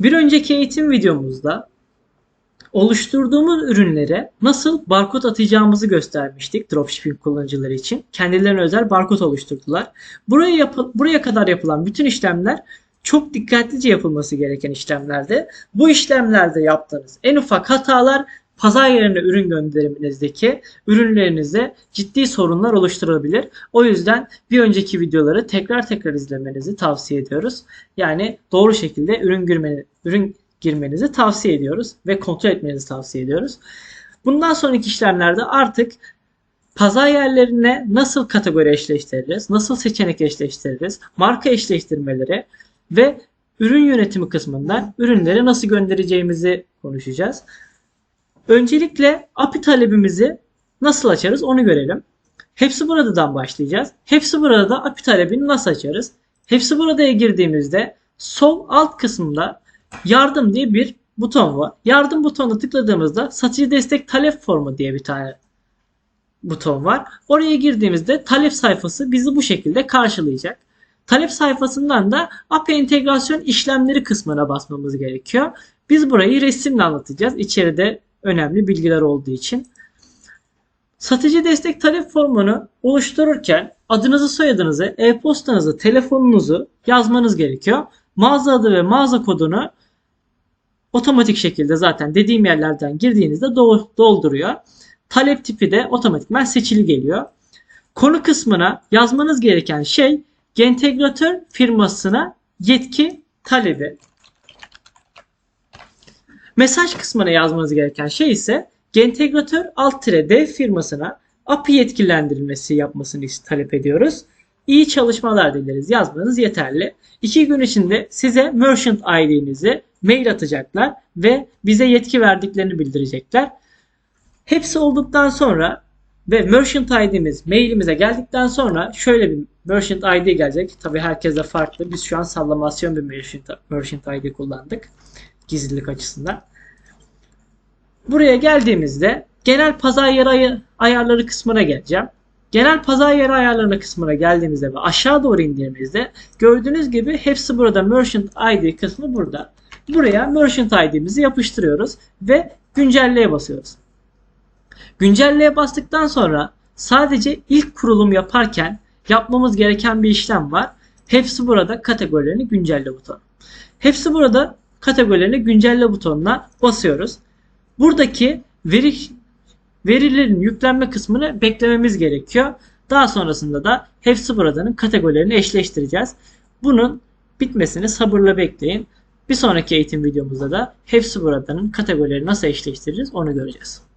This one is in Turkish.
Bir önceki eğitim videomuzda oluşturduğumuz ürünlere nasıl barkod atacağımızı göstermiştik dropshipping kullanıcıları için. Kendilerine özel barkod oluşturdular. Buraya yapı- buraya kadar yapılan bütün işlemler çok dikkatlice yapılması gereken işlemlerdi. Bu işlemlerde yaptığınız en ufak hatalar pazar yerine ürün gönderiminizdeki ürünlerinize ciddi sorunlar oluşturabilir. O yüzden bir önceki videoları tekrar tekrar izlemenizi tavsiye ediyoruz. Yani doğru şekilde ürün girmeni, ürün girmenizi tavsiye ediyoruz ve kontrol etmenizi tavsiye ediyoruz. Bundan sonraki işlemlerde artık pazar yerlerine nasıl kategori eşleştiririz, nasıl seçenek eşleştiririz, marka eşleştirmeleri ve ürün yönetimi kısmından ürünleri nasıl göndereceğimizi konuşacağız. Öncelikle API talebimizi nasıl açarız onu görelim. Hepsi buradan başlayacağız. Hepsi burada API talebini nasıl açarız? Hepsi buradaya girdiğimizde sol alt kısımda yardım diye bir buton var. Yardım butonuna tıkladığımızda satıcı destek talep formu diye bir tane buton var. Oraya girdiğimizde talep sayfası bizi bu şekilde karşılayacak. Talep sayfasından da API entegrasyon işlemleri kısmına basmamız gerekiyor. Biz burayı resimle anlatacağız. İçeride önemli bilgiler olduğu için. Satıcı destek talep formunu oluştururken adınızı, soyadınızı, e-postanızı, telefonunuzu yazmanız gerekiyor. Mağaza adı ve mağaza kodunu otomatik şekilde zaten dediğim yerlerden girdiğinizde do- dolduruyor. Talep tipi de otomatikman seçili geliyor. Konu kısmına yazmanız gereken şey Gentegratör firmasına yetki talebi. Mesaj kısmına yazmanız gereken şey ise Gentegratör alt dev firmasına API yetkilendirilmesi yapmasını talep ediyoruz. İyi çalışmalar dileriz yazmanız yeterli. İki gün içinde size Merchant ID'nizi mail atacaklar ve bize yetki verdiklerini bildirecekler. Hepsi olduktan sonra ve Merchant ID'miz mailimize geldikten sonra şöyle bir Merchant ID gelecek. Tabi herkese farklı. Biz şu an sallamasyon bir Merchant, Merchant ID kullandık. Gizlilik açısından. Buraya geldiğimizde genel pazar yeri ay- ayarları kısmına geleceğim. Genel pazar yeri ayarlarına kısmına geldiğimizde ve aşağı doğru indiğimizde gördüğünüz gibi hepsi burada Merchant ID kısmı burada. Buraya Merchant ID'mizi yapıştırıyoruz ve güncelleye basıyoruz. Güncelleye bastıktan sonra sadece ilk kurulum yaparken yapmamız gereken bir işlem var. Hepsi burada kategorilerini güncelle butonu. Hepsi burada kategorilerini güncelle butonuna basıyoruz. Buradaki veri verilerin yüklenme kısmını beklememiz gerekiyor. Daha sonrasında da hepsi buradanın kategorilerini eşleştireceğiz. Bunun bitmesini sabırla bekleyin. Bir sonraki eğitim videomuzda da hepsi buradanın kategorileri nasıl eşleştiririz onu göreceğiz.